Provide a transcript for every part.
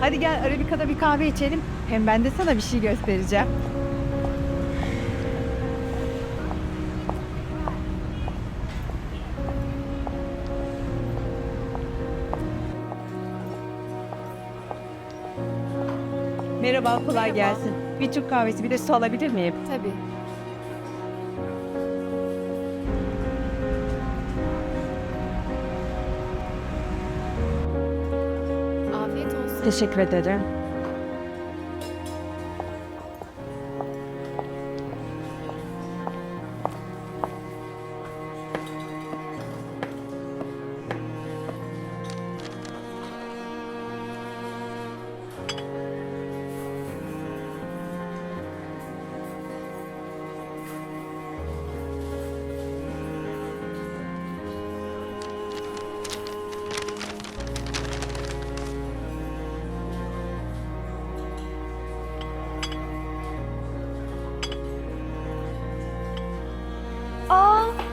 Hadi gel Arabika'da bir kahve içelim. Hem ben de sana bir şey göstereceğim. Merhaba, kolay gelsin. Bir Türk kahvesi, bir de su alabilir miyim? Tabii. Teşekkür ederim.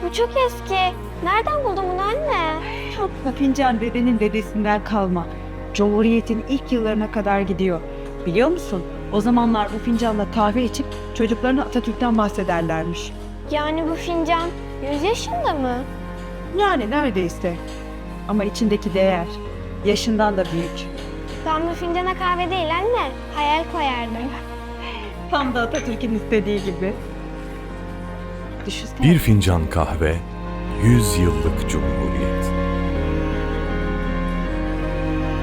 Bu çok eski. Nereden buldun bunu anne? Bu fincan dedenin dedesinden kalma. Cumhuriyet'in ilk yıllarına kadar gidiyor. Biliyor musun? O zamanlar bu fincanla kahve içip çocuklarına Atatürk'ten bahsederlermiş. Yani bu fincan 100 yaşında mı? Yani neredeyse. Ama içindeki değer yaşından da büyük. Ben bu fincana kahve değil anne, hayal koyardım. Tam da Atatürk'ün istediği gibi. Bir fincan kahve, 100 yıllık cumhuriyet.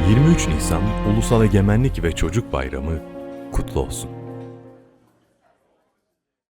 23 Nisan Ulusal Egemenlik ve Çocuk Bayramı kutlu olsun.